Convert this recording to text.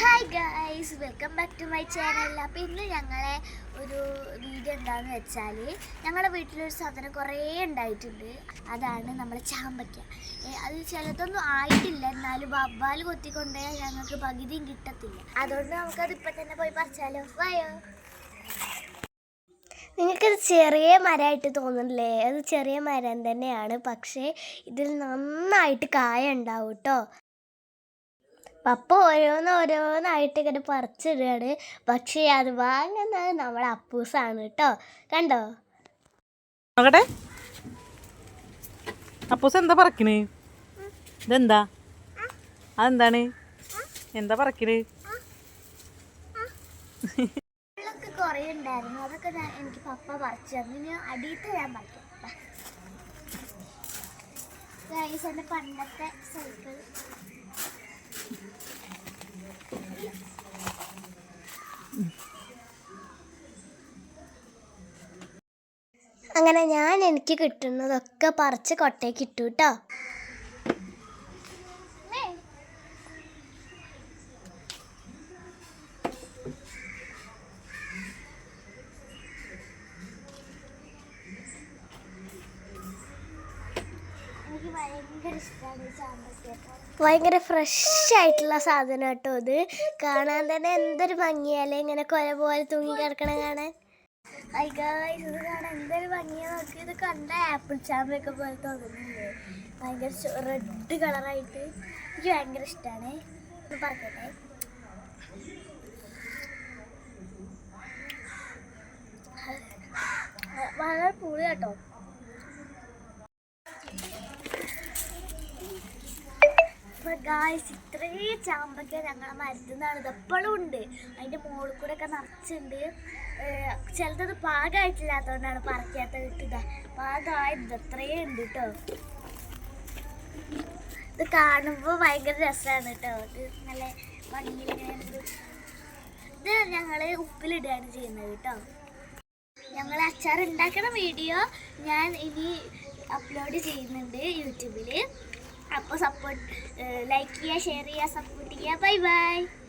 Hi guys welcome back to my channel അപ്പോൾ ഇന്ന് ഞങ്ങളെ ഒരു വീഡിയോ എന്താണെന്ന് വെച്ചാൽ ഞങ്ങളുടെ വീട്ടിലൊരു സാധനം കുറേ ഉണ്ടായിട്ടുണ്ട്. അതാണ് നമ്മളെ ചാമ്പയ്ക്ക അത് ചിലതൊന്നും ആയിട്ടില്ല. എന്നാലും വവ്വാൽ കൊത്തിക്കൊണ്ടുപോയാൽ ഞങ്ങൾക്ക് പകുതിയും കിട്ടത്തില്ല. അതുകൊണ്ട് നമുക്കത് ഇപ്പം തന്നെ പോയി പറിച്ചാലോ? വായോ? നിങ്ങൾക്കത് ചെറിയ മരമായിട്ട് തോന്നുന്നില്ലേ? അത് ചെറിയ മരം തന്നെയാണ്. പക്ഷേ ഇതിൽ നന്നായിട്ട് കായ ഉണ്ടാവും കേട്ടോ പപ്പ ഓരോന്ന് ഓരോന്നായിട്ട് ഇങ്ങനെ പറിച്ചിടുകയാണ്. പക്ഷേ അത് വാങ്ങുന്നത് നമ്മളെ അപ്പൂസാണ് കേട്ടോ. കണ്ടോ? നോക്കട്ടെ അപ്പൂസ് എന്താ പറക്കണ്? ഇതെന്താ? അതെന്താണ്? എന്താ പറക്കണ്? കുറേ ഉണ്ടായിരുന്നു. അതൊക്കെ ഞാൻ എനിക്ക് പപ്പ പറിച്ചു തന്നു. ഇനി അടിയത്തെ ഞാൻ പറിക്കും. ഗൈസ് എന്റെ പണ്ടത്തെ സൈക്കിൾ അങ്ങനെ ഞാൻ എനിക്ക് കിട്ടുന്നതൊക്കെ പറിച്ച് കൊട്ടയ്ക്ക് ഇട്ടു കേട്ടോ ഭയങ്കര ഫ്രഷ് ആയിട്ടുള്ള സാധനം കേട്ടോ. ഇത് കാണാൻ തന്നെ എന്തൊരു ഭംഗിയല്ലേ ഇങ്ങനെ കൊല പോലെ തൂങ്ങി കിടക്കണ കാണാൻ. ഗായ്സ് ഇത് എന്തൊരു ഭംഗിയാ. നോക്കി ഇത് കണ്ട ആപ്പിൾ ചാമ്പൊക്കെ പോലെ തോന്നുന്നുണ്ട്. ഭയങ്കര റെഡ് കളറായിട്ട് എനിക്ക് ഭയങ്കര ഇഷ്ടമാണ് പറക്കട്ടെ. വളരെ പുളി കേട്ടോ. ഗായ്സ് ഇത്രയും ചാമ്പക്ക ഞങ്ങളെ മരുന്നാണ് ഇത് എപ്പോഴും ഉണ്ട്. അതിന്റെ മുകളിൽ കൂടെ ഒക്കെ നിറച്ചുണ്ട് ചിലത് പാകമായിട്ടില്ലാത്തതുകൊണ്ടാണ് പറിക്കാത്ത കിട്ടുക പാകമായത് ഇത്രയും ഉണ്ട് കേട്ടോ ഇത് കാണുമ്പോൾ ഭയങ്കര രസമാണ് കേട്ടോ ഇത് നല്ല ഒരു- ഇത് ഞങ്ങൾ ഉപ്പിലിടുകയാണ് ചെയ്യുന്നത് കേട്ടോ ഞങ്ങൾ അച്ചാർ ഉണ്ടാക്കുന്ന വീഡിയോ ഞാൻ ഇനി അപ്ലോഡ് ചെയ്യുന്നുണ്ട് യൂട്യൂബിൽ അപ്പോൾ സപ്പോർട്ട് ലൈക്ക് ചെയ്യുക ഷെയർ ചെയ്യുക സപ്പോർട്ട് ചെയ്യുക. Bye bye